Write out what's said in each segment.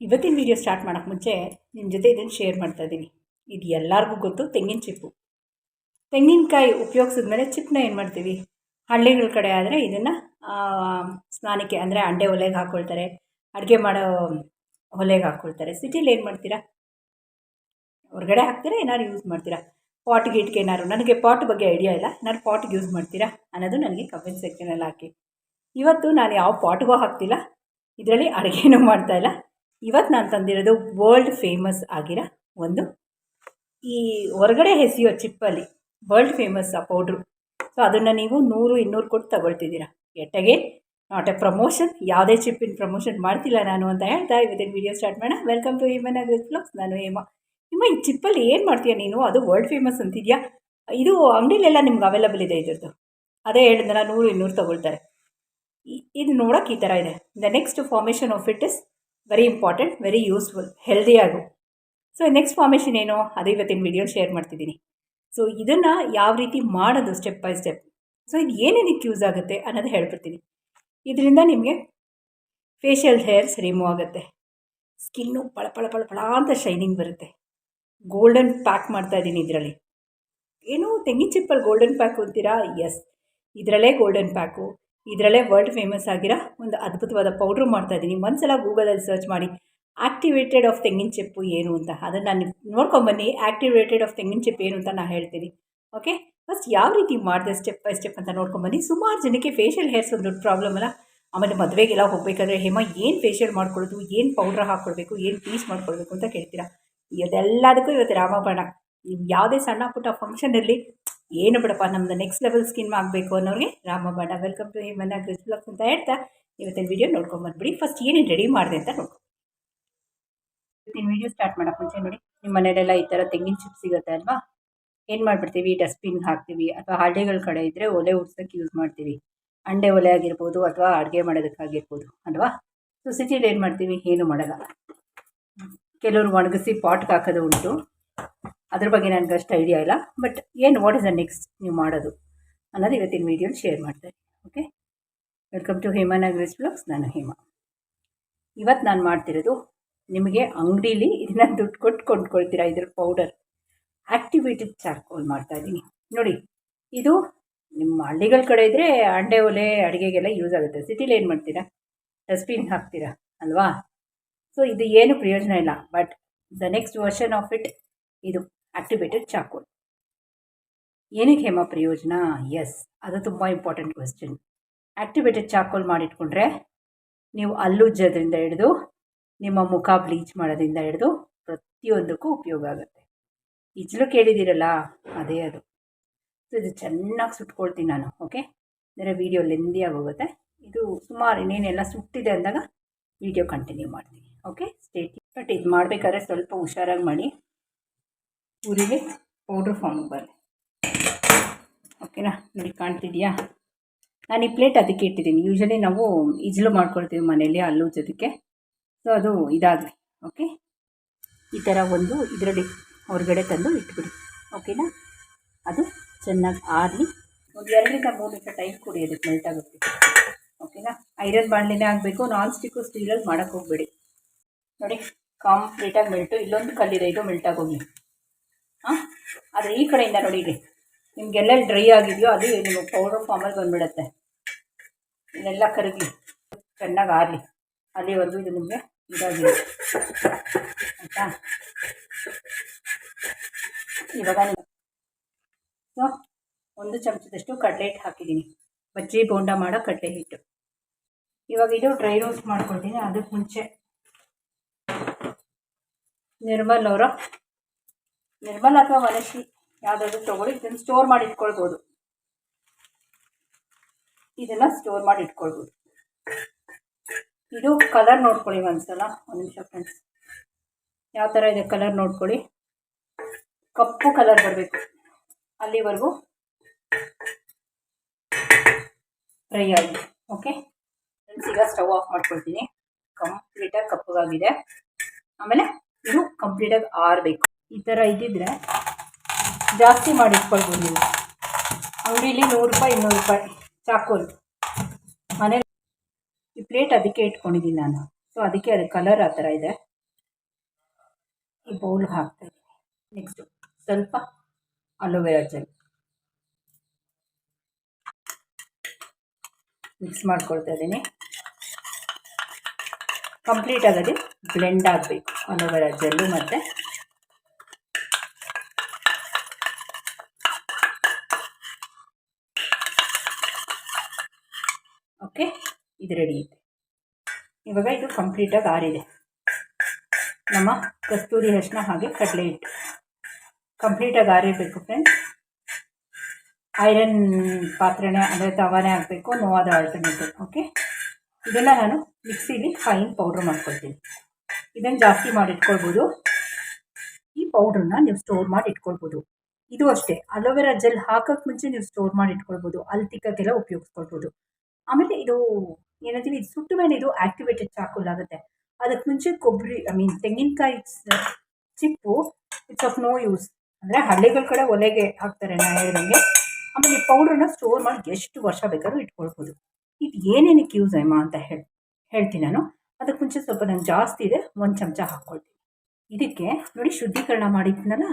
ಇವತ್ತಿನ video start ಮಾಡೋಕ್ಕೆ ಮುಂಚೆ ನಿಮ್ಮ ಜೊತೆ ಇದನ್ನು ಶೇರ್ ಮಾಡ್ತಾ ಇದ್ದೀನಿ. ಇದು ಎಲ್ಲರಿಗೂ ಗೊತ್ತು, ತೆಂಗಿನ ಚಿಪ್ಪು. ತೆಂಗಿನಕಾಯಿ ಉಪಯೋಗಿಸಿದ ಮೇಲೆ ಚಿಪ್ಪನ್ನ ಏನು ಮಾಡ್ತೀವಿ? ಹಳ್ಳಿಗಳ ಕಡೆ ಆದರೆ ಇದನ್ನು ಸ್ನಾನಕ್ಕೆ ಅಂದರೆ ಅಂಡೆ ಒಲೆಗೆ ಹಾಕ್ಕೊಳ್ತಾರೆ ಅಡುಗೆ ಮಾಡೋ ಒಲೆಗೆ ಹಾಕ್ಕೊಳ್ತಾರೆ ಸಿಟಿಲಿ ಏನು ಮಾಡ್ತೀರಾ? ಹೊರಗಡೆ ಹಾಕ್ತೀರಾ, ಏನಾದ್ರು ಯೂಸ್ ಮಾಡ್ತೀರಾ? ಪಾಟ್ ಗೀಟ್ಗೆ ಏನಾದ್ರು. ನನಗೆ ಪಾಟ್ ಬಗ್ಗೆ ಐಡಿಯಾ ಇಲ್ಲ. ನಾನು ಪಾಟ್ಗೆ ಯೂಸ್ ಮಾಡ್ತೀರಾ? ಅನ್ನೋದು ನನಗೆ ಕಮೆಂಟ್ ಸೆಕ್ಷನಲ್ಲಿ ಹಾಕಿ. ಇವತ್ತು ನಾನು ಯಾವ ಪಾಟ್ಗೂ ಹಾಕ್ತಿಲ್ಲ. ಇದರಲ್ಲಿ ಅಡುಗೆನೂ ಮಾಡ್ತಾಯಿಲ್ಲ ಇವತ್ತು ನಾನು ತಂದಿರೋದು ವರ್ಲ್ಡ್ ಫೇಮಸ್ ಆಗಿರೋ ಒಂದು ಈ ಹೊರಗಡೆ ಎಸೆಯೋ ಚಿಪ್ಪಲ್ಲಿ ವರ್ಲ್ಡ್ ಫೇಮಸ್ ಆ ಪೌಡ್ರು ಸೊ ಅದನ್ನು ನೀವು ನೂರು, ಇನ್ನೂರು ಕೊಟ್ಟು ತಗೊಳ್ತಿದ್ದೀರಾ. ಎಟ್ಟಗೆ ನಾಟ್ ಎ ಪ್ರಮೋಷನ್ ಯಾವುದೇ ಚಿಪ್ಪಿನ ಪ್ರಮೋಷನ್ ಮಾಡ್ತಿಲ್ಲ ನಾನು ಅಂತ ಹೇಳ್ತಾ ಇವತ್ತಿನ ವಿಡಿಯೋ ಸ್ಟಾರ್ಟ್ ಮಾಡೋಣ. ವೆಲ್ಕಮ್ ಟು ಹಿಮನ್ ಬ್ಲಾಗ್ಸ್ ನಾನು ಹೇಮ. ನಿಮ್ಮ ಈ ಚಿಪ್ಪಲ್ಲಿ ಏನು ಮಾಡ್ತೀಯ ನೀನು? ಅದು ವರ್ಲ್ಡ್ ಫೇಮಸ್ ಅಂತಿದ್ಯಾ? ಇದು ಅಂಗಡಿಲೆಲ್ಲ ನಿಮ್ಗೆ ಅವೈಲಬಲ್ ಇದೆ ಇದ್ರದ್ದು. ಅದೇ ಹೇಳಿದ್ನಲ್ಲ, ನೂರು, ಇನ್ನೂರು ತಗೊಳ್ತಾರೆ. ಇದು ನೋಡೋಕೆ ಈ ಥರ ಇದೆ. The next formation of it is very important very useful ಹೆಲ್ದಿಯಾಗು so next formation ಏನು? ಅದೇ ಇವತ್ತಿನ ವಿಡಿಯೋ ಶೇರ್ ಮಾಡ್ತಿದ್ದೀನಿ. ಸೊ ಇದನ್ನು ಯಾವ ರೀತಿ ಮಾಡೋದು ಸ್ಟೆಪ್ ಬೈ ಸ್ಟೆಪ್ ಸೊ ಇದು ಏನೇನಕ್ಕೆ ಯೂಸ್ ಆಗುತ್ತೆ ಅನ್ನೋದು ಹೇಳ್ಬಿಡ್ತೀನಿ. ಇದರಿಂದ ನಿಮಗೆ ಫೇಶಿಯಲ್ ಹೇರ್ಸ್ ರಿಮೂವ್ ಆಗುತ್ತೆ. ಸ್ಕಿನ್ನು ಪಳ ಪಳ ಪಳ ಪಳ ಅಂತ ಶೈನಿಂಗ್ ಬರುತ್ತೆ. ಗೋಲ್ಡನ್ ಪ್ಯಾಕ್ ಮಾಡ್ತಾ ಇದ್ದೀನಿ ಇದರಲ್ಲಿ. ಏನು ತೆಂಗಿನ ಚಿಪ್ಪಲ್ಲಿ ಗೋಲ್ಡನ್ ಪ್ಯಾಕು ಅಂತೀರಾ? ಎಸ್ ಇದರಲ್ಲೇ ಗೋಲ್ಡನ್ ಪ್ಯಾಕು ಇದರಲ್ಲೇ ವರ್ಲ್ಡ್ ಫೇಮಸ್ ಆಗಿರೋ ಒಂದು ಅದ್ಭುತವಾದ ಪೌಡ್ರು ಮಾಡ್ತಾಯಿದ್ದೀನಿ ಒಂದ್ಸಲ ಗೂಗಲಲ್ಲಿ ಸರ್ಚ್ ಮಾಡಿ ಆ್ಯಕ್ಟಿವೇಟೆಡ್ ಆಫ್ ತೆಂಗಿನ ಚೆಪ್ಪು ಏನು ಅಂತ? ಅದನ್ನು ನಾನು ನೋಡ್ಕೊಂಬನ್ನಿ ಆ್ಯಕ್ಟಿವೇಟೆಡ್ ಆಫ್ ತೆಂಗಿನ ಚಿಪ್ಪು ಏನು ಅಂತ ನಾನು ಹೇಳ್ತೀನಿ. ಓಕೆ ಫಸ್ಟ್ ಯಾವ ರೀತಿ ಮಾಡಿದೆ ಸ್ಟೆಪ್ ಬೈ ಸ್ಟೆಪ್ ಅಂತ ನೋಡ್ಕೊಂಬನ್ನಿ ಸುಮಾರು ಜನಕ್ಕೆ ಫೇಶಿಯಲ್ ಹೇರ್ಸ್ ಒಂದು ದೊಡ್ಡ ಪ್ರಾಬ್ಲಮ್ ಅಲ್ಲ. ಆಮೇಲೆ ಮದುವೆಗೆಲ್ಲ ಹೋಗಬೇಕಾದ್ರೆ, ಹೇಮ, ಏನು ಫೇಶಿಯಲ್ ಮಾಡ್ಕೊಳ್ಳೋದು? ಏನು ಪೌಡ್ರ್ ಹಾಕ್ಕೊಳ್ಬೇಕು ಏನು ಪೀಸ್ ಮಾಡ್ಕೊಳ್ಬೇಕು? ಅಂತ ಕೇಳ್ತೀರಾ. ಇದೆಲ್ಲದಕ್ಕೂ ಇವತ್ತು ರಾಮಬಾಣ ಯಾವುದೇ ಸಣ್ಣ ಪುಟ್ಟ ಫಂಕ್ಷನ್ ಇರಲಿ ಏನು ಬಿಡಪ್ಪ ನಮ್ಮದು ನೆಕ್ಸ್ಟ್ ಲೆವೆಲ್ ಸ್ಕಿನ್ ಆಗಬೇಕು ಅನ್ನೋರಿಗೆ ರಾಮಬಾಣ ವೆಲ್ಕಮ್ ಟು ಹಿಮನ ಕ್ರಿಸ್ ಬ್ಲಾಗ್ಸ್ ಅಂತ ಹೇಳ್ತಾ ಇವತ್ತಿನ ವೀಡಿಯೋ ನೋಡ್ಕೊಂಬಂದ್ಬಿಡಿ ಫಸ್ಟ್ ಏನೇನು ರೆಡಿ ಮಾಡಿದೆ ಅಂತ ನೋಡ್ಕೊ. ಇವತ್ತಿನ ವೀಡಿಯೋ ಸ್ಟಾರ್ಟ್ ಮಾಡೋಕ್ಕೆ ಮುಂಚೆ ನೋಡಿ ನಿಮ್ಮ ಮನೇಲೆಲ್ಲ ಈ ಥರ ತೆಂಗಿನ ಚಿಪ್ ಸಿಗುತ್ತೆ ಅಲ್ವಾ? ಏನು ಮಾಡಿಬಿಡ್ತೀವಿ? ಡಸ್ಟ್ಬಿನ್ಗೆ ಹಾಕ್ತೀವಿ ಅಥವಾ ಹಳ್ಳಿಗಳ ಕಡೆ ಇದ್ದರೆ ಒಲೆ ಉಡ್ಸೋಕ್ಕೆ ಯೂಸ್ ಮಾಡ್ತೀವಿ. ಅಂಡೆ ಒಲೆ ಆಗಿರ್ಬೋದು ಅಥವಾ ಅಡುಗೆ ಮಾಡೋದಕ್ಕಾಗಿರ್ಬೋದು ಅಲ್ವಾ? ಸೊ ಸಿಟಿಲಿ ಏನು ಮಾಡ್ತೀವಿ? ಏನು ಮಾಡೋಲ್ಲ. ಕೆಲವರು ಒಣಗಿಸಿ ಪಾಟ್ಗೆ ಹಾಕೋದು ಉಂಟು. ಅದ್ರ ಬಗ್ಗೆ ನನಗೆ ಅಷ್ಟು ಐಡಿಯಾ ಇಲ್ಲ. ಬಟ್ ಏನು ವಾಟ್ ಇಸ್ ದ ನೆಕ್ಸ್ಟ್ ನೀವು ಮಾಡೋದು ಅನ್ನೋದು ಇವತ್ತಿನ ವೀಡಿಯೋಲಿ ಶೇರ್ ಮಾಡ್ತಾರೆ okay welcome to Hema Nagaraj blogs ನಾನು ಹೇಮಾ. ಇವತ್ತು ನಾನು ಮಾಡ್ತಿರೋದು ನಿಮಗೆ ಅಂಗಡೀಲಿ ಇದನ್ನ ದುಡ್ಡು ಕೊಟ್ಟು ಕೊಂಡ್ಕೊಳ್ತೀರಾ ಇದ್ರ ಪೌಡರ್ ಆ್ಯಕ್ಟಿವೇಟೆಡ್ ಚಾರ್ಕೋಲ್ ಮಾಡ್ತಾಯಿದ್ದೀನಿ ನೋಡಿ, ಇದು ನಿಮ್ಮ ಹಳ್ಳಿಗಳ ಕಡೆ ಇದ್ದರೆ ಅಂಡೆ ಒಲೆ, ಅಡುಗೆಗೆಲ್ಲ ಯೂಸ್ ಆಗುತ್ತೆ. ಸಿಟಿಲಿ ಏನು ಮಾಡ್ತೀರಾ? ಡಸ್ಟ್ಬಿನ್ ಹಾಕ್ತೀರಾ? ಅಲ್ವಾ? ಸೊ ಇದು ಏನು ಪ್ರಯೋಜನ ಇಲ್ಲ. But the next version of it ಇದು ಆಕ್ಟಿವೇಟೆಡ್ ಚಾಕೋಲ್ ಏನಕ್ಕೆ ಹೇಮ ಪ್ರಯೋಜನ? ಎಸ್ ಅದು ತುಂಬ ಇಂಪಾರ್ಟೆಂಟ್ ಕ್ವೆಶ್ಚನ್ ಆ್ಯಕ್ಟಿವೇಟೆಡ್ ಚಾಕೋಲ್ ಮಾಡಿಟ್ಕೊಂಡ್ರೆ ನೀವು ಅಲ್ಲುಜ್ಜೋದ್ರಿಂದ ಹಿಡಿದು, ನಿಮ್ಮ ಮುಖ ಬ್ಲೀಚ್ ಮಾಡೋದ್ರಿಂದ ಹಿಡಿದು ಪ್ರತಿಯೊಂದಕ್ಕೂ ಉಪಯೋಗ ಆಗುತ್ತೆ. ಇಜ್ಲು ಕೇಳಿದ್ದೀರಲ್ಲ, ಅದೇ ಅದು. ಸೊ ಇದು ಚೆನ್ನಾಗಿ ಸುಟ್ಕೊಳ್ತೀನಿ ನಾನು ಓಕೆ ಅಂದರೆ ವೀಡಿಯೋ ಲೆಂದಿಯಾಗಿ ಹೋಗುತ್ತೆ. ಇದು ಸುಮಾರು ಇನ್ನೇನೆಲ್ಲ ಸುಟ್ಟಿದೆ ಅಂದಾಗ ವೀಡಿಯೋ ಕಂಟಿನ್ಯೂ ಮಾಡ್ತೀನಿ ಓಕೆ ಸ್ಟೇಟ್ ಬಟ್ ಇದು ಮಾಡಬೇಕಾದ್ರೆ ಸ್ವಲ್ಪ ಹುಷಾರಾಗಿ ಮಾಡಿ. ಊರಿಗೆ ಪೌಡ್ರ್ ಫಾರ್ಮಿಗೆ ಬರಲಿ ಓಕೆನಾ ನೋಡಿ ಕಾಣ್ತಿದೆಯಾ? ನಾನು ಈ ಪ್ಲೇಟ್ ಅದಕ್ಕೆ ಇಟ್ಟಿದ್ದೀನಿ. ಯೂಶಲಿ ನಾವು ಇಜ್ಲು ಮಾಡ್ಕೊಳ್ತೀವಿ ಮನೇಲಿ ಜೊತೆಗೆ ಸೊ ಅದು ಇದಾಗಲಿ ಓಕೆ ಈ ಥರ ಒಂದು ಇದರಲ್ಲಿ ಹೊರಗಡೆ ತಂದು ಇಟ್ಬಿಡಿ. ಓಕೆನಾ ಅದು ಚೆನ್ನಾಗಿ ಆರಲಿ. ಒಂದು ಎರಡರಿಂದ ಮೂರು ನಿಮಿಷ ಟೈಮ್ ಕೊಡಿ, ಅದಕ್ಕೆ ಮೆಲ್ಟ್ ಆಗುತ್ತೆ. ಓಕೆನಾ ಐರನ್ ಬಾಣಲಿನೇ ಆಗಬೇಕು ನಾನ್ ಸ್ಟಿಕ್ಕು ಸ್ಟೀಲಲ್ಲಿ ಮಾಡೋಕ್ಕೆ ಹೋಗ್ಬೇಡಿ. ನೋಡಿ ಕಂಪ್ಲೀಟಾಗಿ ಮೆಲ್ಟು ಇಲ್ಲೊಂದು ಕಲ್ಲಿದೆ ಇದು ಮೆಲ್ಟಾಗಿ ಹೋಗಲಿ. ಹಾಂ? ಆದರೆ ಈ ಕಡೆಯಿಂದ ನೋಡಿ ಇಲ್ಲಿ. ನಿಮಗೆಲ್ಲ ಡ್ರೈ ಆಗಿದೆಯೋ ಅದು ನಿಮಗೆ ಪೌಡರ್ ಫಾರ್ಮಲ್ಲಿ ಬಂದುಬಿಡುತ್ತೆ. ಇದೆಲ್ಲ ಕರಗಿ ಚೆನ್ನಾಗಿ ಆರಲಿ. ಅಲ್ಲಿವರೆಗೂ ಇದು ನಿಮಗೆ ಇದಾಗಿದೆ. ಆಯಿತಾ? ಇವಾಗ ಸೊ ಒಂದು ಚಮಚದಷ್ಟು ಕಡಲೆ ಹಿಟ್ಟು ಹಾಕಿದ್ದೀನಿ. ಬಜ್ಜಿ ಬೋಂಡ ಮಾಡೋ ಕಡಲೆ ಹಿಟ್ಟು. ಇವಾಗ ಇದು ಡ್ರೈ ರೋಸ್ಟ್ ಮಾಡ್ಕೊಳ್ತೀನಿ. ಅದಕ್ಕೆ ಮುಂಚೆ ನಿರ್ಮಲ್ ಅವರ ನಿರ್ಮಲ್ ಅಥವಾ ವಲಸಿ ಯಾವುದಾದ್ರು ತೊಗೊಳ್ಳಿ, ಇದನ್ನು ಸ್ಟೋರ್ ಮಾಡಿ ಇಟ್ಕೊಳ್ಬೋದು. ಇದನ್ನು ಸ್ಟೋರ್ ಮಾಡಿ ಇಟ್ಕೊಳ್ಬೋದು. ಇದು ಕಲರ್ ನೋಡ್ಕೊಳ್ಳಿ ಒಂದ್ಸಲ, ಒಂದು ನಿಮಿಷ ಫ್ರೆಂಡ್ಸ್ ಯಾವ ಥರ ಇದೆ ಕಲರ್ ನೋಡ್ಕೊಳ್ಳಿ. ಕಪ್ಪು ಕಲರ್ ಬರಬೇಕು. ಅಲ್ಲಿವರೆಗೂ ಫ್ರೈ ಆಗಿ ಓಕೆ ಫ್ರೆಂಡ್ಸ್ ಈಗ ಸ್ಟವ್ ಆಫ್ ಮಾಡ್ಕೊಳ್ತೀನಿ. ಕಂಪ್ಲೀಟಾಗಿ ಕಪ್ಪಗಾಗಿದೆ. ಆಮೇಲೆ ಇದು ಕಂಪ್ಲೀಟಾಗಿ ಆರಬೇಕು. ಈ ಥರ ಇದ್ದಿದ್ರೆ ಜಾಸ್ತಿ ಮಾಡಿಟ್ಕೊಳ್ಬೋದು ನೀವು. ಅಂಗಡೀಲಿ ನೂರು ರೂಪಾಯಿ, ಇನ್ನೂರು ರೂಪಾಯಿ ಚಾಕೋಲ್. ಮನೇಲಿ ಈ ಪ್ಲೇಟ್ ಅದಕ್ಕೆ ಇಟ್ಕೊಂಡಿದ್ದೀನಿ ನಾನು. ಸೊ ಅದಕ್ಕೆ ಅದು ಕಲರ್ ಆ ಥರ ಇದೆ. ಈ ಬೌಲ್ ಹಾಕ್ತಾಯಿದ್ದೀನಿ ನೆಕ್ಸ್ಟು ಸ್ವಲ್ಪ ಅಲೋವೆರಾ ಜೆಲ್. ಮಿಕ್ಸ್ ಮಾಡ್ಕೊಳ್ತಾ ಇದ್ದೀನಿ. ಕಂಪ್ಲೀಟ್ ಆಗೋದು ಬ್ಲೆಂಡ್ ಆಗಬೇಕು. ಅಲೋವೆರಾ ಜೆಲ್ಲು ಮತ್ತು ಓಕೆ ಇದು ರೆಡಿ ಇದೆ. ಇವಾಗ ಇದು ಕಂಪ್ಲೀಟಾಗಿ ಆರಿದೆ ನಮ್ಮ ಕಸ್ತೂರಿ ಅರಿಶಿನ ಹಾಗೆ ಕಡಲೆ ಹಿಟ್ಟು. ಕಂಪ್ಲೀಟಾಗಿ ಆರಿರಬೇಕು ಫ್ರೆಂಡ್ಸ್ ಐರನ್ ಪಾತ್ರೆನೇ ಅಂದರೆ ತವಾನೇ ಆಗಬೇಕು ನೋವಾದ ಆಲ್ಟರ್ನೇಟಿವ್ ಓಕೆ ಇದನ್ನು ನಾನು ಮಿಕ್ಸಿಲಿ ಫೈನ್ ಪೌಡ್ರ್ ಮಾಡ್ಕೊಳ್ತೀನಿ. ಇದನ್ನು ಜಾಸ್ತಿ ಮಾಡಿ ಇಟ್ಕೊಳ್ಬೋದು. ಈ ಪೌಡ್ರನ್ನ ನೀವು ಸ್ಟೋರ್ ಮಾಡಿ ಇಟ್ಕೊಳ್ಬೋದು. ಇದು ಅಷ್ಟೇ. ಅಲೋವೆರಾ ಜೆಲ್ ಹಾಕೋಕ್ಕೆ ಮುಂಚೆ ನೀವು ಸ್ಟೋರ್ ಮಾಡಿ ಇಟ್ಕೊಳ್ಬೋದು. ಅಲ್ಲಿ ತಿಕ್ಕಕ್ಕೆಲ್ಲ ಉಪಯೋಗಿಸ್ಕೊಳ್ಬೋದು. ಆಮೇಲೆ ಇದು ಏನಂತೀವಿ, ಇದು ಸುಟ್ಟ ಮೇಲೆ ಇದು ಆ್ಯಕ್ಟಿವೇಟೆಡ್ ಚಾಕುಲ್ ಆಗುತ್ತೆ. ಅದಕ್ಕೆ ಮುಂಚೆ ಕೊಬ್ಬರಿ ಐ ಮೀನ್ ತೆಂಗಿನಕಾಯಿ ಚಿಪ್ಪು ಇಟ್ಸ್ ಆಫ್ ನೋ ಯೂಸ್ ಅಂದರೆ ಹಳ್ಳಿಗಳ ಕಡೆ ಒಲೆಗೆ ಹಾಕ್ತಾರೆ ನಾ ಹೇಳಿದಂಗೆ. ಆಮೇಲೆ ಈ ಪೌಡ್ರನ್ನ ಸ್ಟೋರ್ ಮಾಡಿ ಎಷ್ಟು ವರ್ಷ ಬೇಕಾದ್ರೂ ಇಟ್ಕೊಳ್ಬೋದು. ಇದು ಏನೇನಕ್ಕೆ ಯೂಸ್ ಅಮ್ಮ ಅಂತ ಹೇಳಿ, ಹೇಳ್ತೀನಿ ನಾನು. ಅದಕ್ಕೆ ಮುಂಚೆ ಸ್ವಲ್ಪ ನಂಗೆ ಜಾಸ್ತಿ ಇದೆ, ಒಂದು ಚಮಚ ಹಾಕ್ಕೊಳ್ತೀನಿ ಇದಕ್ಕೆ ನೋಡಿ ಶುದ್ಧೀಕರಣ ಮಾಡಿದ್ನಲ್ಲ?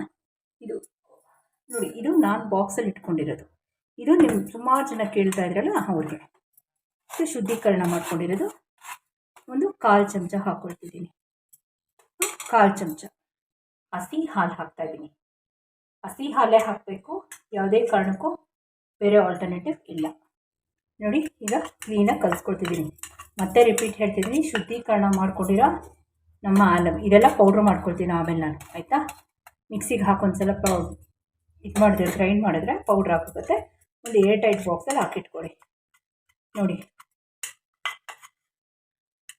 ಇದು ನೋಡಿ, ಇದು ನಾನು ಬಾಕ್ಸಲ್ಲಿ ಇಟ್ಕೊಂಡಿರೋದು. ಇದು ನಿಮ್ಗೆ ಸುಮಾರು ಜನ ಕೇಳ್ತಾ ಇದ್ರಲ್ಲ ಅವ್ರಿಗೆ. ಶುದ್ಧೀಕರಣ ಮಾಡ್ಕೊಂಡಿರೋದು. ಒಂದು ಕಾಲು ಚಮಚ ಹಾಕ್ಕೊಳ್ತಿದ್ದೀನಿ ಕಾಲು ಚಮಚ. ಹಸಿ ಹಾಲು ಹಾಕ್ತಾ ಇದ್ದೀನಿ. ಹಸಿ ಹಾಲೇ ಹಾಕಬೇಕು. ಯಾವುದೇ ಕಾರಣಕ್ಕೂ ಬೇರೆ ಆಲ್ಟರ್ನೇಟಿವ್ ಇಲ್ಲ. ನೋಡಿ, ಈಗ ಕ್ಲೀನಾಗಿ ಕಲಿಸ್ಕೊಳ್ತಿದ್ದೀನಿ. ಮತ್ತೆ ರಿಪೀಟ್ ಹೇಳ್ತಿದ್ದೀನಿ. ಶುದ್ಧೀಕರಣ ಮಾಡ್ಕೊಂಡಿರೋ ನಮ್ಮ ಆಲಮ್ ಇದೆಲ್ಲ ಪೌಡ್ರ್ ಮಾಡ್ಕೊಳ್ತೀನಿ ಆಮೇಲೆ ನಾನು, ಆಯಿತಾ? ಮಿಕ್ಸಿಗೆ ಹಾಕೊಂದ್ಸಲ ಪೌ ಇದು ಮಾಡಿದ್ರೆ ಗ್ರೈಂಡ್ ಮಾಡಿದ್ರೆ ಪೌಡ್ರ್ ಹಾಕೋಗುತ್ತೆ ಒಂದು ಏರ್ ಟೈಟ್ ಬಾಕ್ಸಲ್ಲಿ ಹಾಕಿಟ್ಕೊಳ್ಳಿ. ನೋಡಿ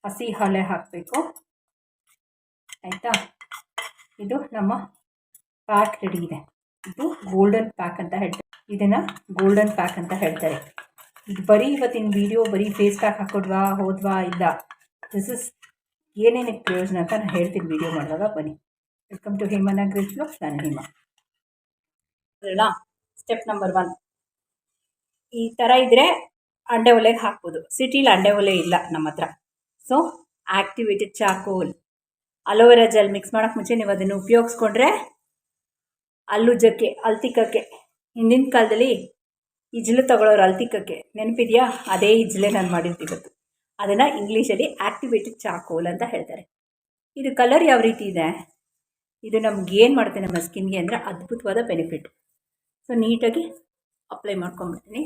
ಹಸಿ ಹಾಲೆ ಹಾಕಬೇಕು. ಆಯಿತಾ? ಇದು ನಮ್ಮ ಪ್ಯಾಕ್ ರೆಡಿ ಇದೆ. ಇದು ಗೋಲ್ಡನ್ ಪ್ಯಾಕ್ ಅಂತ ಹೇಳ್ತಾರೆ. ಇದನ್ನು ಗೋಲ್ಡನ್ ಪ್ಯಾಕ್ ಅಂತ ಹೇಳ್ತಾರೆ. ಇದು ಬರೀ ಇವತ್ತಿನ ವೀಡಿಯೋ ಬರೀ ಫೇಸ್ ಪ್ಯಾಕ್ ಹಾಕೊಡ್ವಾ ಹೋದ್ವಾ ಇಲ್ಲ. ದಿಸ್ ಇಸ್ ಏನೇನಕ್ಕೆ ಪ್ರಯೋಜನ ಅಂತ ನಾನು ಹೇಳ್ತೀನಿ ವೀಡಿಯೋ ಮಾಡಿದಾಗ ಬನ್ನಿ. ವೆಲ್ಕಮ್ ಟು ಹೇಮನ ಗ್ರಿಲ್ ಬ್ಲಾಗ್ಸ್ ನಾನು ಹೇಮ ಸ್ಟೆಪ್ ನಂಬರ್ ಒನ್ ಈ ಥರ ಇದ್ದರೆ ಅಂಡೆ ಒಲೆಗೆ ಹಾಕ್ಬೋದು. ಸಿಟಿಲಿ ಅಂಡೆ ಒಲೆ ಇಲ್ಲ ನಮ್ಮ ಹತ್ರ. So activated charcoal aloe vera gel mix ಮಾಡೋಕ್ಕೆ ಮುಂಚೆ ನೀವು ಅದನ್ನು ಉಪಯೋಗಿಸ್ಕೊಂಡ್ರೆ ಅಲ್ಲುಜ್ಜಕ್ಕೆ ಅಲ್ತಿಕ್ಕಕ್ಕೆ ಹಿಂದಿನ ಕಾಲದಲ್ಲಿ ಇಜ್ಲು ತಗೊಳ್ಳೋರು ಅಲ್ತಿಕ್ಕಕ್ಕೆ ನೆನಪಿದೆಯಾ? ಅದೇ ಇಜ್ಲೆ ನಾನು ಮಾಡಿರ್ತಿವತ್ತು ಅದನ್ನು ಇಂಗ್ಲೀಷಲ್ಲಿ ಆ್ಯಕ್ಟಿವೇಟೆಡ್ ಚಾಕೋಲ್ ಅಂತ ಹೇಳ್ತಾರೆ. ಇದು ಕಲರ್ ಯಾವ ರೀತಿ ಇದೆ? ಇದು ನಮ್ಗೆ ಏನು ಮಾಡುತ್ತೆ ನಮ್ಮ ಸ್ಕಿನ್ಗೆ ಅಂದರೆ ಅದ್ಭುತವಾದ ಬೆನಿಫಿಟ್ ಸೊ ನೀಟಾಗಿ ಅಪ್ಲೈ ಮಾಡ್ಕೊಂಬಿಡ್ತೀನಿ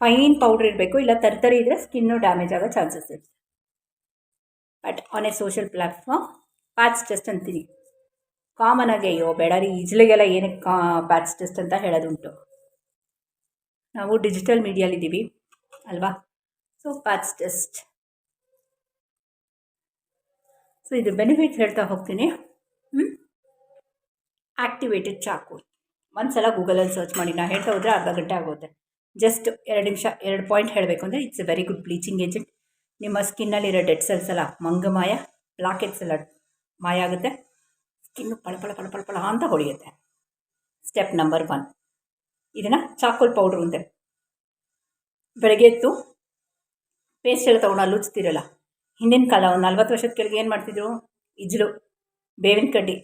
ಫೈನ್ ಪೌಡ್ರ್ ಇರಬೇಕು, ಇಲ್ಲ ತರ್ತರಿ ಇದ್ದರೆ ಸ್ಕಿನ್ನು ಡ್ಯಾಮೇಜ್ ಆಗೋ ಚಾನ್ಸಸ್ ಇರುತ್ತೆ. But on a social platform patch test ಅಂತೀನಿ. ಕಾಮನ್ ಆಗಿ, ಅಯ್ಯೋ, ಬೇಡ ರೀ, ಈಜ್ಲಿಗೆಲ್ಲ ಏನಕ್ಕೆ ಕಾ ಪ್ಯಾಚ್ ಟೆಸ್ಟ್ ಅಂತ ಹೇಳೋದುಂಟು. ನಾವು ಡಿಜಿಟಲ್ ಮೀಡಿಯಾಲಿದ್ದೀವಿ ಅಲ್ವಾ? ಸೊ ಪ್ಯಾಚ್ ಟೆಸ್ಟ್ ಸೊ ಇದು ಬೆನಿಫಿಟ್ ಹೇಳ್ತಾ ಹೋಗ್ತೀನಿ. ಹ್ಞೂ ಆ್ಯಕ್ಟಿವೇಟೆಡ್ ಚಾಕು ಒಂದು ಸಲ ಗೂಗಲಲ್ಲಿ ಸರ್ಚ್ ಮಾಡಿ, ನಾ ಹೇಳ್ತಾ ಹೋದರೆ ಅರ್ಧ ಗಂಟೆ ಆಗುತ್ತೆ. ಜಸ್ಟ್ ಎರಡು ನಿಮಿಷ, ಎರಡು ಪಾಯಿಂಟ್ ಹೇಳಬೇಕು ಅಂದರೆ it's a very good bleaching agent ನಿಮ್ಮ ಸ್ಕಿನ್ನಲ್ಲಿರೋ ಡೆಡ್ ಸೆಲ್ಸ್ ಎಲ್ಲ ಮಂಗಮಾಯ ಬ್ಲಾಕೆಟ್ಸ್ ಎಲ್ಲ ಮಾಯ ಆಗುತ್ತೆ. ಸ್ಕಿನ್ನು ಪಳಪಳ ಪಳ ಪಳ ಅಂತ ಹೊಳೆಯುತ್ತೆ. ಸ್ಟೆಪ್ ನಂಬರ್ ಒನ್ ಇದನ್ನು ಚಾಕೋಲ್ ಪೌಡ್ರ್ ಅಂತೆ. ಬೆಳಗ್ಗೆ ಎತ್ತು ಪೇಸ್ಟ್ ಎಲ್ಲ ತೊಗೊಂಡು ಅಲ್ಲಿ ಉಜ್ತಿರಲ್ಲ. ಹಿಂದಿನ ಕಾಲ ಒಂದು ನಲ್ವತ್ತು ವರ್ಷದ ಕೆಳಗೆ ಏನು ಮಾಡ್ತಿದ್ರು? ಇಜ್ಲು, ಬೇವಿನ ಕಡ್ಡಿ.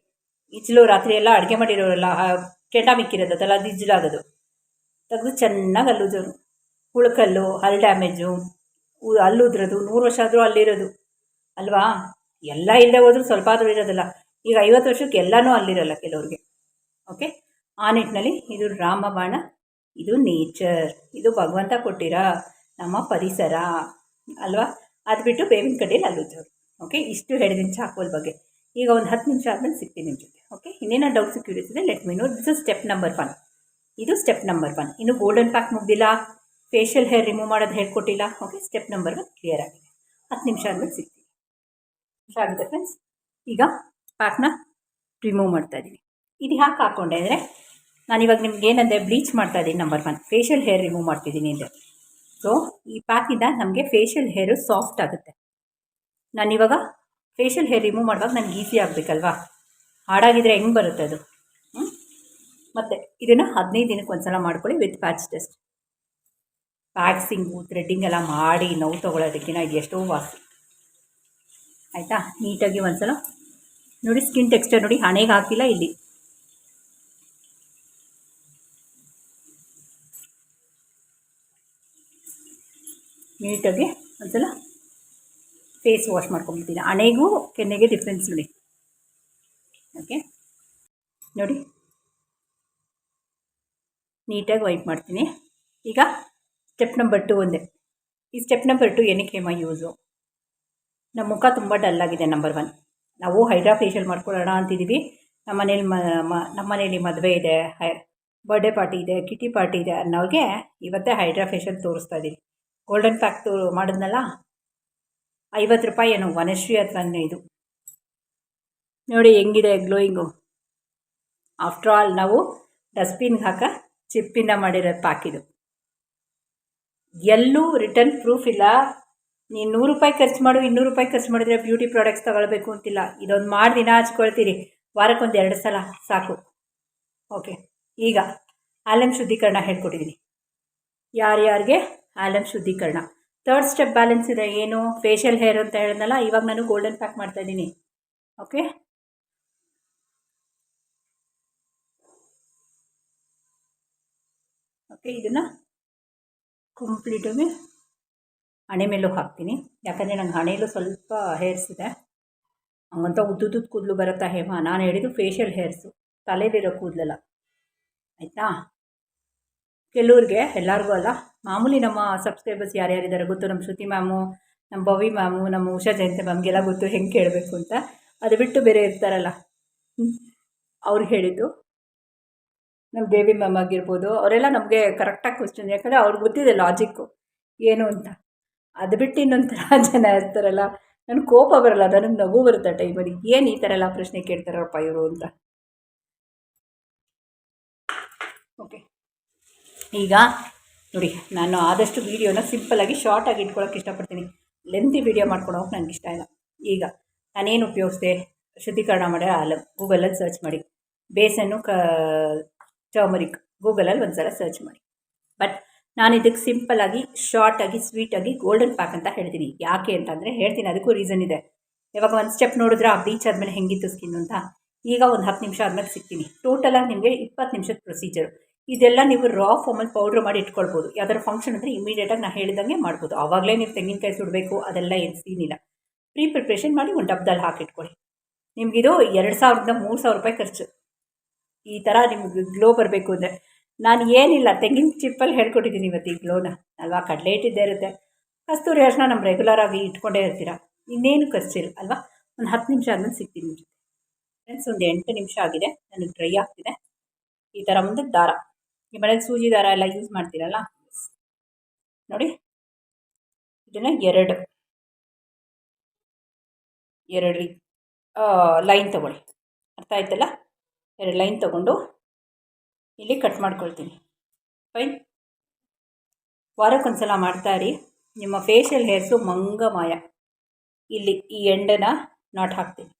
ಇಜ್ಲು ರಾತ್ರಿ ಎಲ್ಲ ಅಡುಗೆ ಮಾಡಿರೋರಲ್ಲ ಕೆಂಡ ಮಿಕ್ಕಿರೋದಲ್ಲ ಅದು ಇಜ್ಲಾಗೋದು ತೆಗೆದು ಚೆನ್ನಾಗಿ ಅಲ್ಲುಜೋರು ಹುಳುಕಲ್ಲು ಹಲ್ ಡ್ಯಾಮೇಜು ಅಲ್ಲುದ್ರದು, ನೂರು ವರ್ಷ ಆದರೂ ಅಲ್ಲಿರೋದು. ಅಲ್ವಾ? ಎಲ್ಲ ಇಲ್ಲದೆ ಹೋದರೂ ಸ್ವಲ್ಪ ಆದರೂ ಇರೋದಲ್ಲ. ಈಗ ಐವತ್ತು ವರ್ಷಕ್ಕೆ ಎಲ್ಲನೂ ಅಲ್ಲಿರಲ್ಲ ಕೆಲವ್ರಿಗೆ. ಓಕೆ? ಆ ನಿಟ್ಟಿನಲ್ಲಿ ಇದು ರಾಮಬಾಣ, ಇದು ನೇಚರ್, ಇದು ಭಗವಂತ ಕೊಟ್ಟಿರೋ ನಮ್ಮ ಪರಿಸರ. ಅಲ್ವಾ? ಅದು ಬಿಟ್ಟು ಬೇವಿನ ಕಡ್ಡಿಯಲ್ಲಿ ಅಲ್ಲುದ್ರು ಓಕೆ? ಇಷ್ಟು ಹೇಳಿದ್ದೀನಿ ಚಾಕೋಲ್ ಬಗ್ಗೆ. ಈಗ ಒಂದು ಹತ್ತು ನಿಮಿಷ ಆದಮೇಲೆ ಸಿಗ್ತೀನಿ ನಿಮ್ಮ ಜೊತೆ. ಓಕೆ? ಇನ್ನೇನೋ ಡೌಟ್ಸ್ ಕ್ಯೂರಿಯಸ್ ಇದೆ let me know this is step number one ಇದು ಸ್ಟೆಪ್ ನಂಬರ್ ಒನ್ ಇನ್ನು ಗೋಲ್ಡನ್ ಪ್ಯಾಕ್ ಮುಗ್ದಿಲ್ಲ. ಫೇಶಿಯಲ್ ಹೇರ್ ರಿಮೂವ್ ಮಾಡೋದು ಹೇಳ್ಕೊಟ್ಟಿಲ್ಲ okay step number one clear ಆಗಿದೆ. ಹತ್ತು ನಿಮಿಷ ಆದಮೇಲೆ ಸಿಗ್ತೀನಿ. ನಿಮಿಷ ಆಗಿದೆ ಫ್ರೆಂಡ್ಸ್ ಈಗ ಪ್ಯಾಕ್ನ ರಿಮೂವ್ ಮಾಡ್ತಾ ಇದ್ದೀನಿ. ಇದು ಯಾಕೆ ಹಾಕ್ಕೊಂಡೆ ಅಂದರೆ ನಾನಿವಾಗ ನಿಮ್ಗೆ ಏನಂದರೆ ಬ್ಲೀಚ್ ಮಾಡ್ತಾ ಇದ್ದೀನಿ number one facial hair remove ಮಾಡ್ತಿದ್ದೀನಿ ಅಂದರೆ. ಸೊ ಈ ಪ್ಯಾಕಿಂದ ನಮಗೆ ಫೇಶಿಯಲ್ ಹೇರು ಸಾಫ್ಟ್ ಆಗುತ್ತೆ. ನಾನಿವಾಗ ಫೇಶಿಯಲ್ ಹೇರ್ ರಿಮೂವ್ ಮಾಡುವಾಗ ನನಗೆ ಈಸಿ ಆಗಬೇಕಲ್ವಾ? ಹಾಡಾಗಿದ್ರೆ ಹೆಂಗೆ ಬರುತ್ತೆ ಅದು? ಮತ್ತು ಇದನ್ನು ಹದಿನೈದು ದಿನಕ್ಕೆ ಒಂದು ಸಲ ಮಾಡ್ಕೊಳ್ಳಿ with patch test waxing threading ಎಲ್ಲ ಮಾಡಿ ನೋವು ತೊಗೊಳೋದಕ್ಕಿಂತ ಇದು ಎಷ್ಟೋ ವಾಸಿ. ಆಯಿತಾ? ನೀಟಾಗಿ ಒಂದು ಸಲ ನೋಡಿ ಸ್ಕಿನ್ ಟೆಕ್ಸ್ಚರ್ ನೋಡಿ, ಹಣೆಗೆ ಹಾಕಿಲ್ಲ ಇಲ್ಲಿ. ನೀಟಾಗಿ ಒಂದ್ಸಲ ಫೇಸ್ ವಾಶ್ ಮಾಡ್ಕೊಂಬಿಡ್ತೀನಿ ಹಣೆಗೂ ಕೆನ್ನೆಗೆ ಡಿಫ್ರೆನ್ಸ್ ನೋಡಿ. ಓಕೆ ನೋಡಿ. ನೀಟಾಗಿ ವೈಪ್ ಮಾಡ್ತೀನಿ. ಈಗ ಸ್ಟೆಪ್ ನಂಬರ್ ಟು ಒಂದೇ. ಈ ಸ್ಟೆಪ್ ನಂಬರ್ ಟು ಏನಕ್ಕೆ ಹೇಮ ಯೂಸು? ನಮ್ಮ ಮುಖ ತುಂಬ ಡಲ್ಲಾಗಿದೆ ನಂಬರ್ ಒನ್. ನಾವು ಹೈಡ್ರಾ ಫೇಶಿಯಲ್ ಮಾಡ್ಕೊಳ್ಳೋಣ ಅಂತಿದ್ದೀವಿ. ನಮ್ಮ ಮನೇಲಿ ನಮ್ಮ ಮನೇಲಿ ಮದುವೆ ಇದೆ, ಹೈ, ಬರ್ಡೇ ಪಾರ್ಟಿ ಇದೆ, ಕಿಟಿ ಪಾರ್ಟಿ ಇದೆ ಅನ್ನೋರಿಗೆ ಇವತ್ತೇ ಹೈಡ್ರಾ ಫೇಶಿಯಲ್ ತೋರಿಸ್ತಾ ಇದ್ದೀವಿ ಗೋಲ್ಡನ್ ಪ್ಯಾಕ್ ತೋರು ಮಾಡಿದ್ನಲ್ಲ? ಐವತ್ತು ರೂಪಾಯಿ ಏನು ವನಶ್ರೀ ಹತ್ರನೇ ಇದು. ನೋಡಿ ಹೆಂಗಿದೆ, ಗ್ಲೋಯಿಂಗು. ಆಫ್ಟರ್ ಆಲ್ ನಾವು ಡಸ್ಟ್ಬಿನ್ಗೆ ಹಾಕ ಚಿಪ್ಪಿಂದ ಮಾಡಿರೋ ಪಾಕಿದು. ಎಲ್ಲೂ ರಿಟರ್ನ್ ಪ್ರೂಫ್ ಇಲ್ಲ. ನೀನು ನೂರು ರೂಪಾಯಿ ಖರ್ಚು ಮಾಡು, ಇನ್ನೂರು ರೂಪಾಯಿ ಖರ್ಚು ಮಾಡಿದ್ರೆ ಬ್ಯೂಟಿ ಪ್ರಾಡಕ್ಟ್ಸ್ ತಗೊಳ್ಬೇಕು ಅಂತಿಲ್ಲ. ಇದೊಂದು ಮಾಡಿ ದಿನ ಹಚ್ಕೊಳ್ತೀರಿ. ವಾರಕ್ಕೊಂದು ಎರಡು ಸಲ, ಸಾಕು. ಓಕೆ, ಈಗ ಆಲಮ್ ಶುದ್ಧೀಕರಣ ಹೇಳ್ಕೊಟ್ಟಿದ್ದೀನಿ ಯಾರ್ಯಾರಿಗೆ ಆಲಮ್ ಶುದ್ಧೀಕರಣ? ತರ್ಡ್ ಸ್ಟೆಪ್ ಬ್ಯಾಲೆನ್ಸ್ ಇದೆ ಏನು? ಫೇಶಿಯಲ್ ಹೇರ್ ಅಂತ ಹೇಳಿದ್ನಲ್ಲ, ಇವಾಗ ನಾನು ಗೋಲ್ಡನ್ ಪ್ಯಾಕ್ ಮಾಡ್ತಾ ಇದ್ದೀನಿ. ಓಕೆ ಓಕೆ ಇದನ್ನು ಕಂಪ್ಲೀಟಾಗಿ ಹಣೆ ಮೇಲೂ ಹಾಕ್ತೀನಿ. ಯಾಕಂದರೆ ನಂಗೆ ಹಣೆಯಲ್ಲೂ ಸ್ವಲ್ಪ ಹೇರ್ಸ್ ಇದೆ. ಹಂಗಂತ ಉದ್ದುದ್ದು ಕೂದಲು ಬರುತ್ತಾ ಹೇಮ? ನಾನು ಹೇಳಿದ್ದು ಫೇಶಿಯಲ್ ಹೇರ್ಸು ತಲೆಲಿರೋ ಕೂದಲೆಲ್ಲ. ಆಯಿತಾ? ಕೆಲವ್ರಿಗೆ, ಎಲ್ಲರಿಗೂ ಅಲ್ಲ. ಮಾಮೂಲಿ ನಮ್ಮ ಸಬ್ಸ್ಕ್ರೈಬರ್ಸ್ ಯಾರ್ಯಾರಿದ್ದಾರೆ ಗೊತ್ತು? ನಮ್ಮ ಶ್ರುತಿ ಮ್ಯಾಮು ನಮ್ಮ ಭವಿ ಮ್ಯಾಮು, ನಮ್ಮ ಉಷಾ ಜಯಂತಿ ಮ್ಯಾಮ್ಗೆಲ್ಲ ಗೊತ್ತು ಹೆಂಗೆ ಕೇಳಬೇಕು ಅಂತ. ಅದು ಬಿಟ್ಟು ಬೇರೆ ಇರ್ತಾರಲ್ಲ. ಅವ್ರು ಹೇಳಿದ್ದು. ನಮ್ಮ ದೇವಿ ಮ್ಯಾಮ್ ಆಗಿರ್ಬೋದು, ಅವರೆಲ್ಲ ನಮಗೆ ಕರೆಕ್ಟಾಗಿ ಕ್ವಶನ್ ಯಾಕಂದರೆ ಅವ್ರಿಗೆ ಗೊತ್ತಿದೆ ಲಾಜಿಕ್ಕು ಏನು ಅಂತ. ಅದು ಬಿಟ್ಟು ಇನ್ನೊಂಥರ ಜನ ಇರ್ತಾರಲ್ಲ. ನನಗೆ ಕೋಪ ಬರಲ್ಲ, ನನಗೆ ನಗು ಬರುತ್ತೆ ಟೈಮಲ್ಲಿ ಏನು ಈ ಥರ ಎಲ್ಲ ಪ್ರಶ್ನೆ ಕೇಳ್ತಾರಪ್ಪ ಇವರು ಅಂತ. ಓಕೆ ಈಗ ನೋಡಿ, ನಾನು ಆದಷ್ಟು ವೀಡಿಯೋನ ಸಿಂಪಲ್ಲಾಗಿ ಶಾರ್ಟಾಗಿ ಇಟ್ಕೊಳ್ಳೋಕೆ ಇಷ್ಟಪಡ್ತೀನಿ. ಲೆಂತಿ ವೀಡಿಯೋ ಮಾಡ್ಕೊಂಡು ಹೋಗಿ ನನಗೆ ಇಷ್ಟ ಇಲ್ಲ. ಈಗ ನಾನೇನು ಉಪಯೋಗಿಸ್ದೆ? ಶುದ್ಧೀಕರಣ ಮಾಡಿ ಅಲ್ಲ ಗೂಗಲಲ್ಲಿ ಸರ್ಚ್ ಮಾಡಿ. ಬೇಸನ್ನು ಕ ಟರ್ಮರಿಕ್ ಗೂಗಲಲ್ಲಿ ಒಂದು ಸಲ ಸರ್ಚ್ ಮಾಡಿ. ಬಟ್ ನಾನು ಇದಕ್ಕೆ ಸಿಂಪಲ್ಲಾಗಿ ಶಾರ್ಟಾಗಿ ಸ್ವೀಟಾಗಿ ಗೋಲ್ಡನ್ ಪ್ಯಾಕ್ ಅಂತ ಹೇಳ್ತೀನಿ. ಯಾಕೆ ಅಂತಂದರೆ ಹೇಳ್ತೀನಿ, ಅದಕ್ಕೂ ರೀಸನ್ ಇದೆ. ಇವಾಗ ಒಂದು ಸ್ಟೆಪ್ ನೋಡಿದ್ರೆ, ಆ ಬೀಚ್ ಆದಮೇಲೆ ಹೆಂಗಿತ್ತು ಸ್ಕಿನ್ ಅಂತ? ಈಗ ಒಂದು ಹತ್ತು ನಿಮಿಷ ಆದಮೇಲೆ ಸಿಗ್ತೀನಿ. ಟೋಟಲಾಗಿ ನಿಮಗೆ ಇಪ್ಪತ್ತು ನಿಮಿಷದ ಪ್ರೊಸೀಜರ್ ಇದೆಲ್ಲ ನೀವು ರಾ ಫಾರ್ಮಲ್ಲಿ ಪೌಡ್ರ್ ಮಾಡಿ ಇಟ್ಕೊಳ್ಬೋದು. ಯಾವ್ದಾದ್ರು ಫಂಕ್ಷನ್ ಅಂದರೆ ಇಮಿಡಿಯೇಟಾಗಿ ನಾನು ಹೇಳಿದಂಗೆ ಮಾಡ್ಬೋದು. ಆವಾಗಲೇ ನೀವು ತೆಂಗಿನಕಾಯಿ ಸುಡಬೇಕು, ಅದೆಲ್ಲ ಏನು ಸೀನಿಲ್ಲ ಪ್ರೀ ಪ್ರಿಪ್ರೇಷನ್ ಮಾಡಿ ಒಂದು ಡಬ್ಬದಲ್ಲಿ ಹಾಕಿಟ್ಕೊಳ್ಳಿ. ನಿಮಗಿದು ಎರಡು ಸಾವಿರದ ಮೂರು ಸಾವಿರ ರೂಪಾಯಿ ಖರ್ಚು. ಈ ಥರ ನಿಮ್ಗೆ ಗ್ಲೋ ಬರಬೇಕು ಅಂದರೆ ನಾನು ಏನಿಲ್ಲ, ತೆಂಗಿನ ಚಿಪ್ಪಲ್ಲಿ ಹೇಳ್ಕೊಟ್ಟಿದ್ದೀನಿ ಇವತ್ತು ಈ ಗ್ಲೋನ ಅಲ್ವಾ? ಕಡಲೆ ಇಟ್ಟಿದ್ದೇ ಇರುತ್ತೆ. ಕಸ್ತೂರಿ ಅರ್ಶನ ನಮ್ಮ ರೆಗ್ಯುಲರಾಗಿ ಇಟ್ಕೊಂಡೇ ಇರ್ತೀರ? ಇನ್ನೇನು ಖರ್ಚಿಲ್ಲ ಅಲ್ವಾ? ಒಂದು ಹತ್ತು ನಿಮಿಷ ಆದಮೇಲೆ ಸಿಗ್ತೀನಿ ಜೊತೆ. ಫ್ರೆಂಡ್ಸ್ ಒಂದು ಎಂಟು ನಿಮಿಷ ಆಗಿದೆ. ನನಗೆ ಡ್ರೈ ಆಗ್ತಿದೆ. ಈ ಥರ ಒಂದು ದಾರ. ಈ ಮನೇಲಿ ಸೂಜಿ ದಾರ ಎಲ್ಲ ಯೂಸ್ ಮಾಡ್ತೀರಲ್ಲ? ನೋಡಿ. ಇದನ್ನು ಎರಡು. ಎರಡು ಲೈನ್ ತೊಗೊಳ್ಳಿ. ಅರ್ಥ ಆಯ್ತಲ್ಲ? ಎರಡು ಲೈನ್ ತಗೊಂಡು ಇಲ್ಲಿ ಕಟ್ ಮಾಡ್ಕೊಳ್ತೀನಿ. ಫೈನ್. ವಾರಕ್ಕೊಂದ್ಸಲ ಮಾಡ್ತಾ ಇರಿ. ನಿಮ್ಮ ಫೇಶಿಯಲ್ ಹೇರ್ಸು ಮಂಗಮಾಯ. ಇಲ್ಲಿ ಈ ಎಂಡನ ನಾಟ್ ಹಾಕ್ತೀನಿ.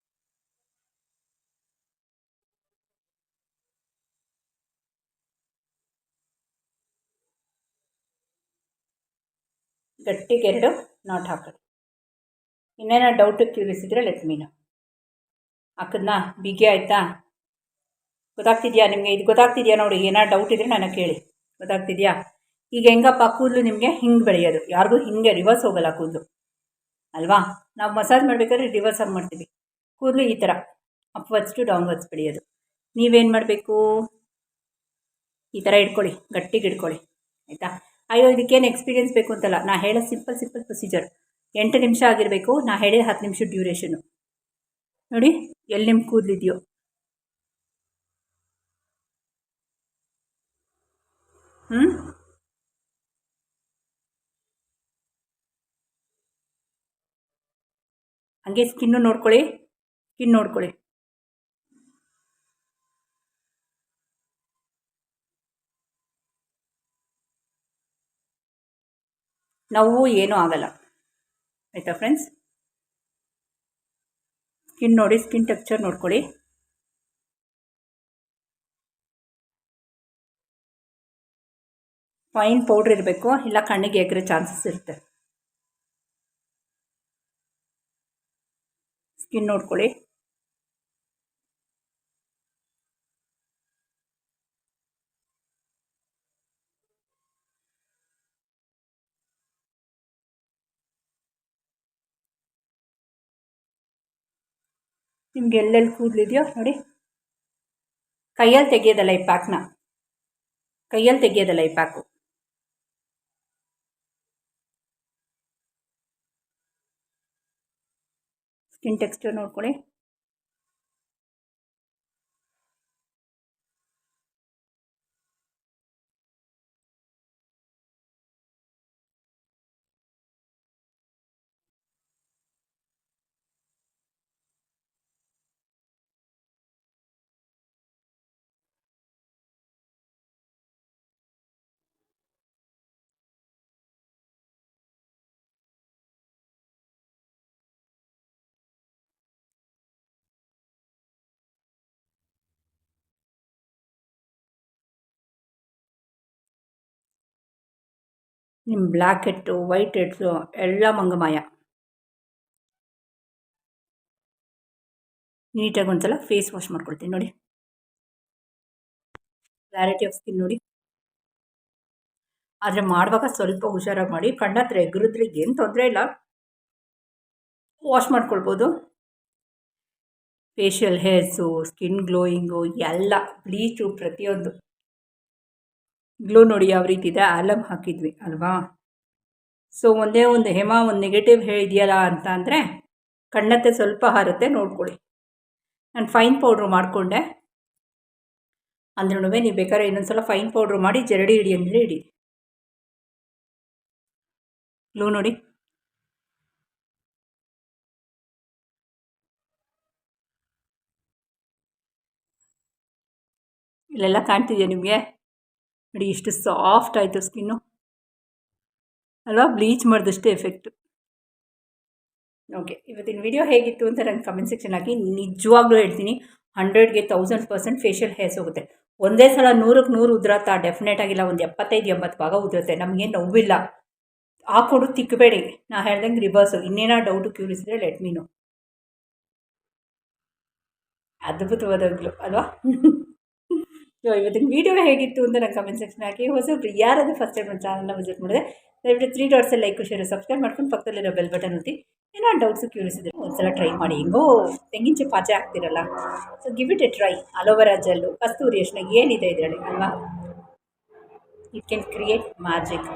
ಗಟ್ಟಿಗೆ ಎರಡು ನಾಟ್ ಹಾಕೋದು ಇನ್ನೇನೋ ಡೌಟ್ ಕ್ಯೂರಿಯಸ್ ಇದ್ದರೆ ಲೆಟ್ ಮೀನು ಹಾಕಿದ್ನಾ? ಬಿಗಿ ಆಯಿತಾ? ಗೊತ್ತಾಗ್ತಿದೆಯಾ ನಿಮಗೆ? ಇದು ಗೊತ್ತಾಗ್ತಿದೆಯಾ ನೋಡಿ ಏನಾರು ಡೌಟ್ ಇದ್ದರೆ ನನಗೆ ಕೇಳಿ. ಗೊತ್ತಾಗ್ತಿದೆಯಾ? ಈಗ ಹೆಂಗಪ್ಪ ಕೂದಲು ನಿಮಗೆ? ಹಿಂಗೆ ಬೆಳೆಯೋದು. ಯಾರಿಗೂ ಹಿಂಗೆ ರಿವರ್ಸ್ ಹೋಗಲ್ಲ ಕೂದಲು. ಅಲ್ವಾ? ನಾವು ಮಸಾಜ್ ಮಾಡಬೇಕಾದ್ರೆ ರಿವರ್ಸ್ ಆಗಿ ಮಾಡ್ತೀವಿ. ಕೂದಲು ಈ ಥರ ಅಪ್ವರ್ಡ್ಸ್ ಟು ಡೌನ್ವರ್ಡ್ಸ್ ಬೆಳೆಯೋದು. ನೀವೇನು ಮಾಡಬೇಕು? ಈ ಥರ ಇಟ್ಕೊಳ್ಳಿ, ಗಟ್ಟಿಗೆ ಇಟ್ಕೊಳ್ಳಿ. ಆಯಿತಾ? ಅಯ್ಯೋ, ಇದಕ್ಕೇನು ಎಕ್ಸ್ಪೀರಿಯೆನ್ಸ್ ಬೇಕು ಅಂತಲ್ಲ. ನಾ ಹೇಳೋ ಸಿಂಪಲ್ ಸಿಂಪಲ್ ಪ್ರೊಸೀಜರ್ ಎಂಟು ನಿಮಿಷ ಆಗಿರಬೇಕು, ನಾ ಹೇಳಿದ ಹತ್ತು ನಿಮಿಷ ಡ್ಯೂರೇಷನು ನೋಡಿ, ಎಲ್ಲಿ ನಿಮ್ಮ ಕೂದಲಿದೆಯೋ. ಹ್ಞೂ ಹಂಗೆ ಸ್ಕಿನ್ನು ನೋಡ್ಕೊಳ್ಳಿ, ಸ್ಕಿನ್ ನೋಡ್ಕೊಳ್ಳಿ. ನೋವು ಏನೂ ಆಗಲ್ಲ. ಆಯಿತಾ ಫ್ರೆಂಡ್ಸ್ ಸ್ಕಿನ್ ನೋಡಿ, ಸ್ಕಿನ್ ಟೆಕ್ಸ್ಚರ್ ನೋಡ್ಕೊಳ್ಳಿ. ಫೈನ್ ಪೌಡ್ರ್ ಇರಬೇಕು, ಇಲ್ಲ ಕಣ್ಣಿಗೆ ಎಗರೋ ಚಾನ್ಸಸ್ ಇರುತ್ತೆ. ಸ್ಕಿನ್ ನೋಡ್ಕೊಳ್ಳಿ. ನಿಮ್ಗೆ ಎಲ್ಲೆಲ್ಲಿ ಕೂದಲಿದೆಯೋ ನೋಡಿ. ಕೈಯಲ್ಲಿ ತೆಗೆಯೋದಲ್ಲ ಈ ಪ್ಯಾಕ್ನ. ಕೈಯಲ್ಲಿ ತೆಗೆಯೋದಲ್ಲ ಈ ಪ್ಯಾಕು. ಸ್ಕಿನ್ ಟೆಕ್ಸ್ಚರ್ ನೋಡ್ಕೊಳ್ಳಿ ನಿಮ್ಮ ಬ್ಲ್ಯಾಕ್ ಹೆಡ್ಸು ವೈಟ್ ಹೆಡ್ಸು ಎಲ್ಲ ಮಂಗಮಾಯ ನೀಟಾಗಿ ಒಂದ್ಸಲ ಫೇಸ್ ವಾಶ್ ಮಾಡ್ಕೊಳ್ತೀನಿ, ನೋಡಿ. ಕ್ಲಾರಿಟಿ ಆಫ್ ಸ್ಕಿನ್ ನೋಡಿ. ಆದರೆ ಮಾಡುವಾಗ ಸ್ವಲ್ಪ ಹುಷಾರಾಗಿ ಮಾಡಿ. ಕಣ್ಣ ಹತ್ರ ಎಗ್ರಿದ್ರೆ ಏನು ತೊಂದರೆ ಇಲ್ಲ. ವಾಶ್ ಮಾಡ್ಕೊಳ್ಬೋದು. ಫೇಶಿಯಲ್ ಹೇರ್ಸು ಸ್ಕಿನ್ ಗ್ಲೋಯಿಂಗು ಎಲ್ಲ ಬ್ಲೀಚು ಪ್ರತಿಯೊಂದು. ಗ್ಲೋ ನೋಡಿ ಯಾವ ರೀತಿ ಇದೆ? ಆಲಮ್ ಹಾಕಿದ್ವಿ, ಅಲ್ವಾ? ಸೊ ಒಂದೇ ಒಂದು ಹೆಮ, ಒಂದು ನೆಗೆಟಿವ್ ಹೇಳಿದೆಯಲ್ಲ ಅಂತ ಅಂದರೆ ಕಣ್ಣತ್ತೆ ಸ್ವಲ್ಪ ಹಾರುತ್ತೆ, ನೋಡ್ಕೊಳ್ಳಿ. ನಾನು ಫೈನ್ ಪೌಡ್ರು ಮಾಡಿಕೊಂಡೆ. ಅಂದ್ರೂ ನೀವು ಬೇಕಾದ್ರೆ ಇನ್ನೊಂದು ಸಲ ಫೈನ್ ಪೌಡ್ರು ಮಾಡಿ ಜರಡಿ ಹಿಡಿ ಅಂದರೆ ಇಡಿ ಗ್ಲೂ ನೋಡಿ. ಇಲ್ಲೆಲ್ಲ ಕಾಣ್ತಿದೆಯಾ ನಿಮಗೆ? ನೋಡಿ, ಎಷ್ಟು ಸಾಫ್ಟ್ ಆಯಿತು ಸ್ಕಿನ್ನು ಅಲ್ವಾ? ಬ್ಲೀಚ್ ಮಾಡಿದಷ್ಟೇ ಎಫೆಕ್ಟು ಓಕೆ ಇವತ್ತಿನ ವಿಡಿಯೋ ಹೇಗಿತ್ತು ಅಂತ ನಾನು ಕಮೆಂಟ್ ಸೆಕ್ಷನ್ ಹಾಕಿ, ನಿಜವಾಗ್ಲೂ ಹೇಳ್ತೀನಿ ಹಂಡ್ರೆಡ್ಗೆ ತೌಸಂಡ್ ಪರ್ಸೆಂಟ್ ಫೇಶಿಯಲ್ ಹೇರ್ಸ್ ಹೋಗುತ್ತೆ. ಒಂದೇ ಸಲ ನೂರಕ್ಕೆ ನೂರು ಉದುರತ್ತಾ ಡೆಫಿನೆಟ್ ಆಗಿಲ್ಲ, ಒಂದು ಎಪ್ಪತ್ತೈದು ಎಂಬತ್ತು ಭಾಗ ಉದುರುತ್ತೆ, ನಮಗೆ ನೋವಿಲ್ಲ. ಹಾಕ್ಕೊಂಡು ತಿಕ್ಕಬೇಡಿ ನಾ ಹೇಳ್ದಂಗೆ ರಿವರ್ಸು ಇನ್ನೇನೋ ಡೌಟು ಕ್ಯೂರ್ ಇದ್ರೆ ಲೆಟ್ ಮೀನು ಅದ್ಭುತವಾದಾಗ್ಲು ಅಲ್ವಾ? ಸೊ ಇವತ್ತಿನ ವೀಡಿಯೋ ಹೇಗಿತ್ತು ಅಂತ ನಾನು ಕಮೆಂಟ್ ಸೆಕ್ಷನ್ ಹಾಕಿ. ಹೊಸಬ್ರು ಯಾರಾದರೂ ಫಸ್ಟ್ ಟೈಮ್ ನನ್ನ ಚಾನಲ್ನ ವಿಸಿಟ್ ಮಾಡಿದೆ ದಯವಿಟ್ಟು three dots like share subscribe ಮಾಡ್ಕೊಂಡು ಪಕ್ಕದಲ್ಲಿರೋ ಬೆಲ್ ಬಟನ್ ಒತ್ತಿ. ಏನೋ ಡೌಟ್ಸು ಕ್ಯೂರಿಯಸ್ ಇದ್ದರೆ ಒಂದ್ಸಲ ಟ್ರೈ ಮಾಡಿ. ಹೆಂಗೋ ತೆಂಗಿನ ಚಿಪ್ ಆಚೆ ಆಗ್ತಿರಲ್ಲ. So give it a try aloe vera gel ಕಸ್ತೂರಿ ಅಷ್ಟೇ ಏನಿದೆ ಇದರಲ್ಲಿ ಅಲ್ವಾ? It can create magic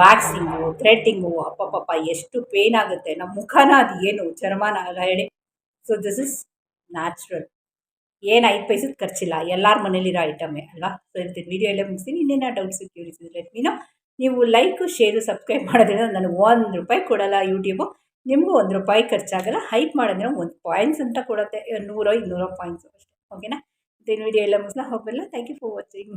waxing threading ಅಪ್ಪಪ್ಪ ಎಷ್ಟು ಪೇನ್ ಆಗುತ್ತೆ. ನಮ್ಮ ಮುಖನ ಅದು ಏನು ಚರ್ಮನ ಹೇಳಿ ಸೊ ದಿಸ್ ಇಸ್ ನ್ಯಾಚುರಲ್ ಏನು ಐದು ಪೈಸದ ಖರ್ಚಿಲ್ಲ, ಎಲ್ಲರ ಮನೇಲಿರೋ ಐಟಮೇ ಅಲ್ವಾ? ಸೊ ಇವತ್ತಿನ ವೀಡಿಯೋ ಎಲ್ಲ ಮುಗಿಸ್ತೀನಿ ಇನ್ನೇನೋ ಡೌಟ್ಸ್ ಕ್ಯೂರಿಯಸ್ ಲೆಟ್ ಮೀನು ನೀವು ಲೈಕು ಶೇರು ಸಬ್ಸ್ಕ್ರೈಬ್ ಮಾಡೋದ್ರಿಂದ ನನಗೆ ಒಂದು ರೂಪಾಯಿ ಕೊಡಲ್ಲ ಯೂಟ್ಯೂಬು ನಿಮಗೂ ಒಂದು ರೂಪಾಯಿ ಖರ್ಚಾಗಲ್ಲ ಹೈಪ್ ಮಾಡಿದ್ರೆ ಒಂದು ಪಾಯಿಂಟ್ಸ್ ಅಂತ ಕೊಡುತ್ತೆ, ನೂರೋ ಇನ್ನೂರೋ ಪಾಯಿಂಟ್ಸ್ ಅಷ್ಟೇ. ಓಕೆನಾ ಇನ್ನು ವೀಡಿಯೋ ಎಲ್ಲ ಮುಗಿಸ್ಲಾ? ಹೋಗಲ್ಲ ಥ್ಯಾಂಕ್ ಯು ಫಾರ್ ವಾಚಿಂಗ್